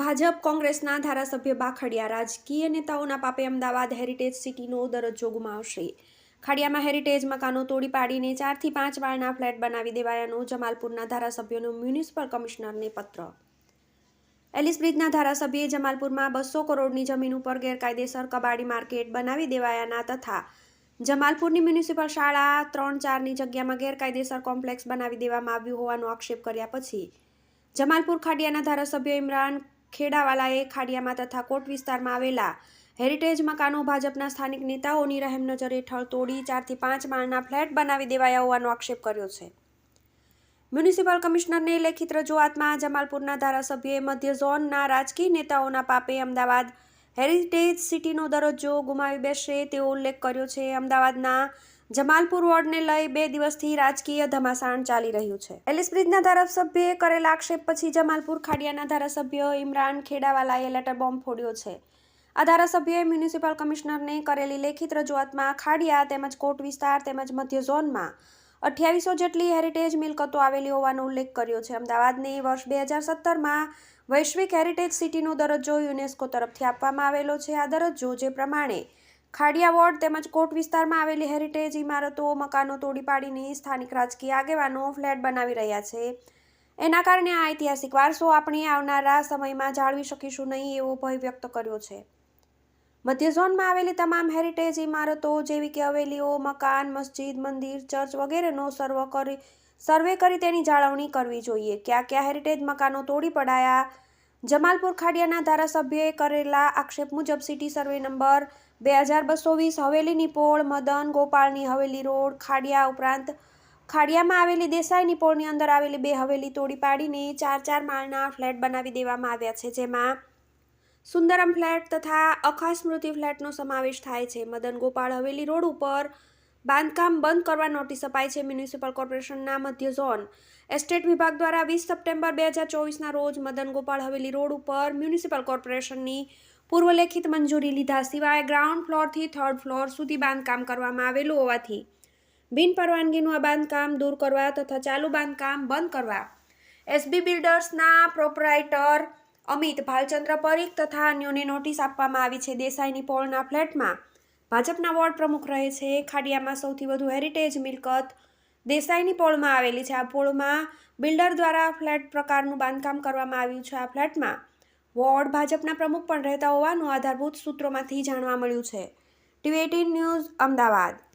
ભાજપ કોંગ્રેસના ધારાસભ્ય બાખડિયા રાજકીય નેતાઓના પાપે અમદાવાદ હેરિટેજ સિટીનો દરજ્જો ગુમાવશે. ખાડિયામાં હેરિટેજ મકાનો તોડી પાડીને ચારથી પાંચ માળના ફ્લેટ બનાવી દેવાયાનો જમાલપુરના ધારાસભ્યોનો મ્યુનિસિપલ કમિશનરને પત્ર. એલિસ બ્રિજના ધારાસભ્યે જમાલપુરમાં બસો કરોડની જમીન ઉપર ગેરકાયદેસર કબાડી માર્કેટ બનાવી દેવાયાના તથા જમાલપુરની મ્યુનિસિપલ શાળા ત્રણ ચારની જગ્યામાં ગેરકાયદેસર કોમ્પ્લેક્સ બનાવી દેવામાં આવ્યું હોવાનો આક્ષેપ કર્યા પછી જમાલપુર ખાડિયાના ધારાસભ્ય ઇમરાન ખેડાવાલાએ ખાડિયામાં તથા કોટ વિસ્તારમાં આવેલા હેરિટેજ મકાનો ભાજપના સ્થાનિક નેતાઓની રહેમ નજર હેઠળ તોડી ચારથી પાંચ માળના ફ્લેટ બનાવી દેવાયા હોવાનો આક્ષેપ કર્યો છે. મ્યુનિસિપલ કમિશનરને લેખિત રજૂઆતમાં જમાલપુરના ધારાસભ્યએ મધ્ય ઝોનના રાજકીય નેતાઓના પાપે અમદાવાદ હેરિટેજ સિટીનો દરજ્જો ગુમાવી બેસશે તેવો ઉલ્લેખ કર્યો છે. અમદાવાદના જમાલપુર વોર્ડને લઈ બે દિવસથી રાજકીય ધમાસાણ ચાલી રહ્યું છે. એલિસ બ્રિજના ધારાસભ્યએ કરેલા આક્ષેપ પછી જમાલપુર ખાડિયાના ધારાસભ્ય ઇમરાન ખેડાવાલાએ લેટર બોમ્બ ફોડ્યો છે. આ ધારાસભ્યએ મ્યુનિસિપલ કમિશનરને કરેલી લેખિત રજૂઆતમાં ખાડિયા તેમજ કોટ વિસ્તાર તેમજ મધ્ય ઝોનમાં અઠ્યાવીસો જેટલી હેરિટેજ મિલકતો આવેલી હોવાનો ઉલ્લેખ કર્યો છે. અમદાવાદને વર્ષ બે હજાર સત્તરમાં વૈશ્વિક હેરિટેજ સિટીનો દરજ્જો યુનેસ્કો તરફથી આપવામાં આવેલો છે. આ દરજ્જો જે પ્રમાણે ખાડિયા વોર્ડ તેમજ કોટ વિસ્તારમાં આવેલી હેરિટેજ ઇમારતો, મકાનો તોડી પાડીને સ્થાનિક રાજકીય આગેવાનો ફ્લેટ બનાવી રહ્યા છે. એના કારણે આ ઐતિહાસિક વારસો આપણે આવનારા સમયમાં જાળવી શકીશું નહીં એવો ભય વ્યક્ત કર્યો છે. મધ્ય ઝોનમાં આવેલી તમામ હેરિટેજ ઇમારતો જેવી કે હવેલીઓ, મકાન, મસ્જિદ, મંદિર, ચર્ચ વગેરેનો સર્વ કરી, સર્વે કરી તેની જાળવણી કરવી જોઈએ. ક્યાં ક્યાં હેરિટેજ મકાનો તોડી પડાયા જમાલપુર ખાડિયાના ધારાસભ્યએ કરેલા આક્ષેપ મુજબ સિટી સર્વે નંબર બે હજાર બસો વીસ હવેલીની પોળ મદન, ગોપાળની હવેલી રોડ, ખાડિયા ઉપરાંત ખાડિયામાં આવેલી દેસાઈની પોળની અંદર આવેલી બે હવેલી તોડી પાડીને ચાર ચાર માળના ફ્લેટ બનાવી દેવામાં આવ્યા છે, જેમાં સુંદરમ ફ્લેટ તથા અખા સ્મૃતિ ફ્લેટનો સમાવેશ થાય છે. મદન ગોપાળ હવેલી રોડ ઉપર બાંધકામ બંધ કરવા નોટિસ અપાઈ છે મ્યુનિસિપલ કોર્પોરેશનના મધ્ય ઝોન. એસ્ટેટ વિભાગ દ્વારા વીસ સપ્ટેમ્બર બે હજાર ચોવીસના રોજ મદન ગોપાળ હવેલી રોડ ઉપર મ્યુનિસિપલ કોર્પોરેશનની પૂર્વલેખિત મંજૂરી લીધા સિવાય ગ્રાઉન્ડ ફ્લોરથી થર્ડ ફ્લોર સુધી બાંધકામ કરવામાં આવેલું હોવાથી બિન પરવાનગીનું આ બાંધકામ દૂર કરવા તથા ચાલુ બાંધકામ બંધ કરવા એસબી બિલ્ડર્સના પ્રોપરાઇટર અમિત ભાલચંદ્ર પરીખ તથા અન્યોને નોટિસ આપવામાં આવી છે દેસાઈની પોળના ફ્લેટમાં ભાજપના વોર્ડ પ્રમુખ રહે છે. ખાડિયામાં સૌથી વધુ હેરિટેજ મિલકત દેસાઈની પોળમાં આવેલી છે. આ પોળમાં બિલ્ડર દ્વારા ફ્લેટ પ્રકારનું બાંધકામ કરવામાં આવ્યું છે. આ ફ્લેટમાં વોર્ડ ભાજપના પ્રમુખ પણ રહેતા હોવાનું આધારભૂત સૂત્રોમાંથી જાણવા મળ્યું છે. TV news Ahmedabad.